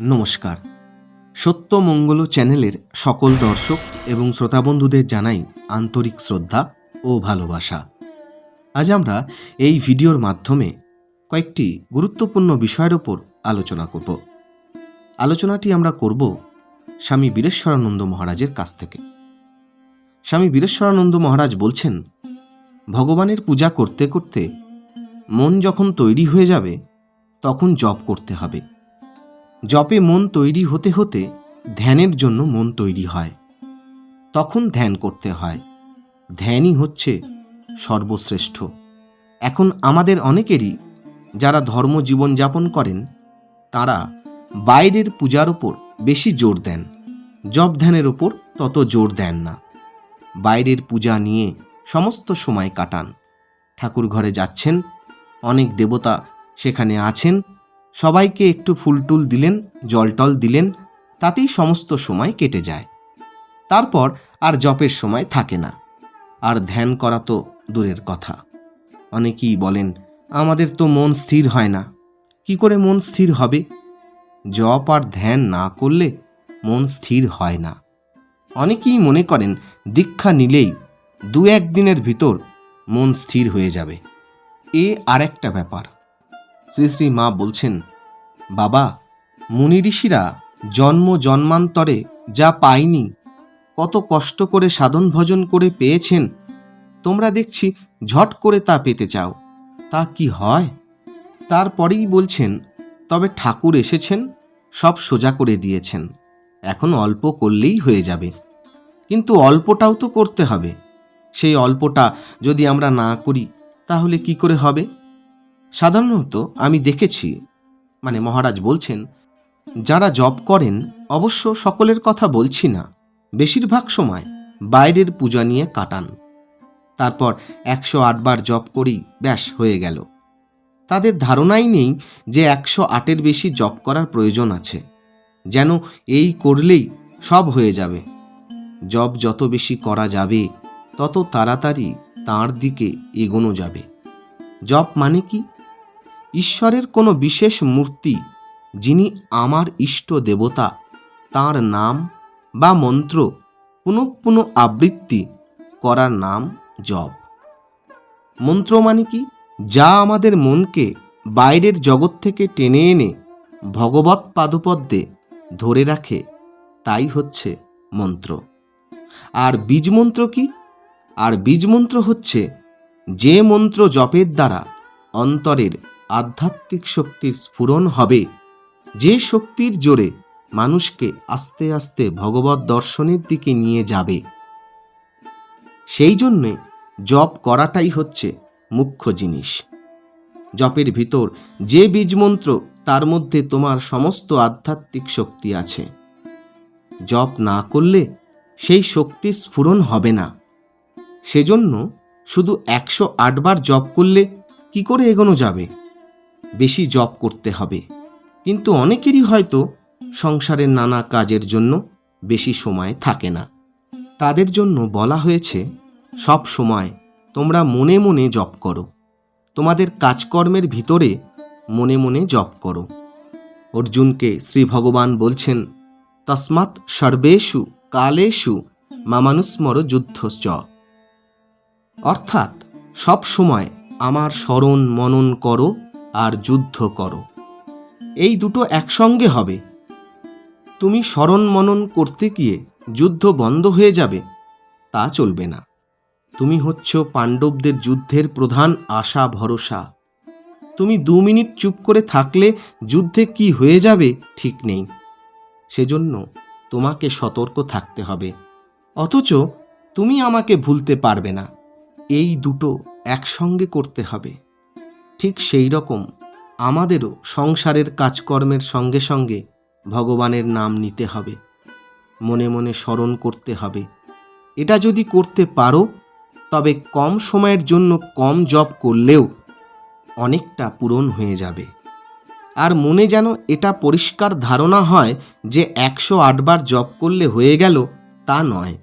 নমস্কার। সত্যমঙ্গল চ্যানেলের সকল দর্শক এবং শ্রোতাবন্ধুদের জানাই আন্তরিক শ্রদ্ধা ও ভালোবাসা। আজ আমরা এই ভিডিওর মাধ্যমে কয়েকটি গুরুত্বপূর্ণ বিষয়ের ওপর আলোচনা করব। আলোচনাটি আমরা করব স্বামী বীরেশ্বরানন্দ মহারাজের কাছ থেকে। স্বামী বীরেশ্বরানন্দ মহারাজ বলছেন, ভগবানের পূজা করতে করতে মন যখন তৈরি হয়ে যাবে, তখন জপ করতে হবে। জপে মন তৈরি হতে হতে ধ্যানের জন্য মন তৈরি হয়। তখন ধ্যান করতে হয়। ধ্যানই হচ্ছে সর্বশ্রেষ্ঠ। এখন আমাদের অনেকেরই যারা ধর্ম জীবনযাপন করেন, তারা বাইরের পূজার ওপর বেশি জোর দেন। জপ ধ্যানের ওপর তত জোর দেন না। বাইরের পূজা নিয়ে সমস্ত সময় কাটান। ঠাকুর ঘরে যাচ্ছেন, অনেক দেবতা সেখানে আছেন সবাইকে একটু ফুলটুল দিলেন, জলটল দিলেন, তাতেই সমস্ত সময় কেটে যায়। তারপর আর জপের সময় থাকে না। আর ধ্যান করা তো দূরের কথা। অনেকেই বলেন, আমাদের তো মন স্থির হয় না। কি করে মন স্থির হবে? জপ আর ধ্যান না করলে মন স্থির হয় না। অনেকেই মনে করেন, দীক্ষা নিলেই দু একদিনের ভিতর মন স্থির হয়ে যাবে। এ আরেকটা ব্যাপার। শ্রী শ্রী মা বলছেন বাবা, মুনি ঋষিরা জন্ম জন্মান্তরে যা পায়নি, কত কষ্ট করে সাধন ভজন করে পেয়েছেন। তোমরা দেখছি ঝট করে তা পেতে চাও। তা কি হয়? তারপরেই বলছেন, তবে ঠাকুর এসেছেন, সব সোজা করে দিয়েছেন। এখন অল্প করলেই হয়ে যাবে। কিন্তু অল্পটাও তো করতে হবে। সেই অল্পটা যদি আমরা না করি, তাহলে কি করে হবে? সাধারণত আমি দেখেছি মানে মহারাজ বলছেন, যারা জব করেন, অবশ্য সকলের কথা বলছি না। বেশিরভাগ সময় বাইরের পূজা নিয়ে কাটান। তারপর একশো আটবার জপ করেই ব্যাস, হয়ে গেল। তাদের ধারণাই নেই যে একশো আটের বেশি জপ করার প্রয়োজন আছে। যেন এই করলেই সব হয়ে যাবে। জব যত বেশি করা যাবে, তত তাড়াতাড়ি তাঁর দিকে এগোনো যাবে। জপ মানে কি? ঈশ্বরের কোনো বিশেষ মূর্তি, যিনি আমার ইষ্ট দেবতা, তার নাম বা মন্ত্র, পুনঃ পুনঃ আবৃত্তি করার নাম জপ। মন্ত্র মানে কি? যা আমাদের মনকে বাইরের জগৎ থেকে টেনে এনে ভগবত পাদপদ্মে ধরে রাখে, তাই হচ্ছে মন্ত্র। আর বীজমন্ত্র কি? আর বীজমন্ত্র হচ্ছে যে মন্ত্র জপের দ্বারা অন্তরের আধ্যাত্মিক শক্তির স্ফুরণ হবে। যে শক্তির জোরে মানুষকে আস্তে আস্তে ভগবত দর্শনের দিকে নিয়ে যাবে। সেই জন্যে জপ করাটাই হচ্ছে মুখ্য জিনিস। জপের ভিতর যে বীজমন্ত্র, তার মধ্যে তোমার সমস্ত আধ্যাত্মিক শক্তি আছে। জপ না করলে সেই শক্তি স্ফুরণ হবে না। সেজন্য শুধু একশো আটবার জপ করলে কি করে এগোনো যাবে? বেশি জপ করতে হবে। কিন্তু অনেকেরই হয়তো সংসারের নানা কাজের জন্য বেশি সময় থাকে না। তাদের জন্য বলা হয়েছে, সব সময় তোমরা মনে মনে জপ করো। তোমাদের কাজকর্মের ভিতরে মনে মনে জপ করো। অর্জুনকে শ্রী ভগবান বলছেন, তসমাৎ সর্বেষু কালেষু মামানুস্মর যুদ্ধশ্চ। অর্থাৎ সব সময় আমার স্মরণ মনন করো আর যুদ্ধ করো। এই দুটো একসঙ্গে হবে। তুমি স্মরণ মনন করতে গিয়ে যুদ্ধ বন্ধ হয়ে যাবে, তা চলবে না। তুমি হচ্ছ পাণ্ডবদের যুদ্ধের প্রধান আশা ভরসা। তুমি দু মিনিট চুপ করে থাকলে যুদ্ধে কি হয়ে যাবে ঠিক নেই। সেজন্য তোমাকে সতর্ক থাকতে হবে। অথচ তুমি আমাকে ভুলতে পারবে না। এই দুটো একসঙ্গে করতে হবে। ঠিক সেই রকম আমাদেরও সংসারের কাজকর্মের সঙ্গে সঙ্গে ভগবানের নাম নিতে হবে। মনে মনে স্মরণ করতে হবে। এটা যদি করতে পারো, তবে কম সময়ের জন্য কম জব করলেও অনেকটা পূরণ হয়ে যাবে। আর মনে যেন এটা পরিষ্কার ধারণা হয় যে একশো আটবার জব করলে হয়ে গেল, তা নয়।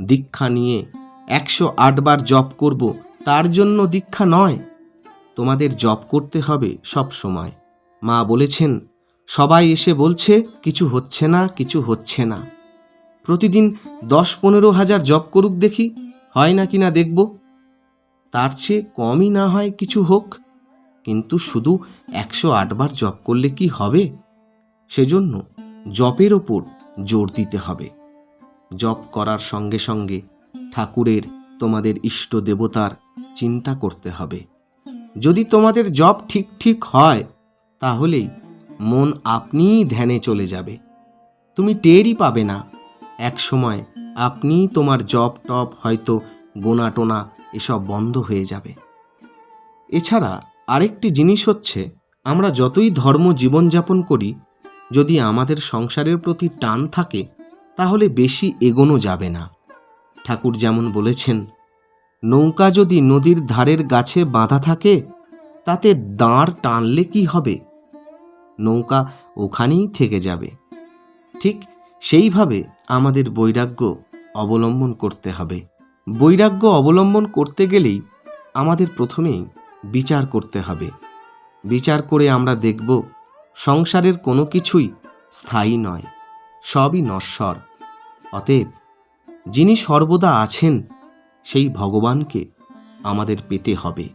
দীক্ষা নিয়ে একশো আটবার জব করব, তার জন্য দীক্ষা নয়। তোমাদের জপ করতে হবে সব সময়। মা বলেছেন, সবাই এসে বলছে, কিছু হচ্ছে না, কিছু হচ্ছে না। প্রতিদিন দশ পনেরো হাজার জব করুক দেখি, হয় না কি না দেখব। তার চেয়ে কমই না হয় কিছু হোক, কিন্তু শুধু একশো আটবার জব করলে কি হবে? সেজন্য জপের ওপর জোর দিতে হবে। জপ করার সঙ্গে সঙ্গে ঠাকুরের তোমাদের ইষ্ট দেবতার চিন্তা করতে হবে। যদি তোমাদের জব ঠিক ঠিক হয় তাহলেই মন আপনিই ধ্যানে চলে যাবে। তুমি টেরই পাবে না। এক সময় আপনি তোমার জব টপ হয়তো গোনা টোনা এসব বন্ধ হয়ে যাবে। এছাড়া আরেকটি জিনিস হচ্ছে, আমরা যতই ধর্ম জীবনযাপন করি, যদি আমাদের সংসারের প্রতি টান থাকে, তাহলে বেশি এগোনো যাবে না। ঠাকুর যেমন বলেছেন নৌকা যদি নদীর ধারের গাছে বাঁধা থাকে, তাতে দাঁড় টানলে কি হবে? নৌকা ওখানেই থেকে যাবে। ঠিক সেইভাবে আমাদের বৈরাগ্য অবলম্বন করতে হবে। বৈরাগ্য অবলম্বন করতে গেলেই আমাদের প্রথমেই বিচার করতে হবে। বিচার করে আমরা দেখব, সংসারের কোনো কিছুই স্থায়ী নয়, সবই নশ্বর। অতএব যিনি সর্বদা আছেন সেই ভগবানকে আমাদের পেতে হবে।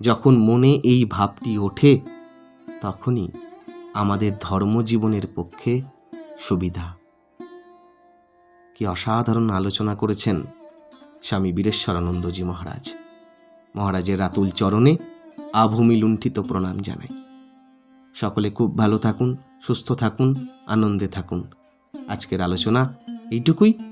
যখন মনে এই ভাবটি ওঠে, তখনই আমাদের ধর্মজীবনের পক্ষে সুবিধা। কি অসাধারণ আলোচনা করেছেন স্বামী বীরেশ্বরানন্দজি মহারাজ। মহারাজের রাতুল চরণে আভূমি লুণ্ঠিত প্রণাম জানাই। সকলে খুব ভালো থাকুন, সুস্থ থাকুন, আনন্দে থাকুন। আজকের আলোচনা এইটুকুই।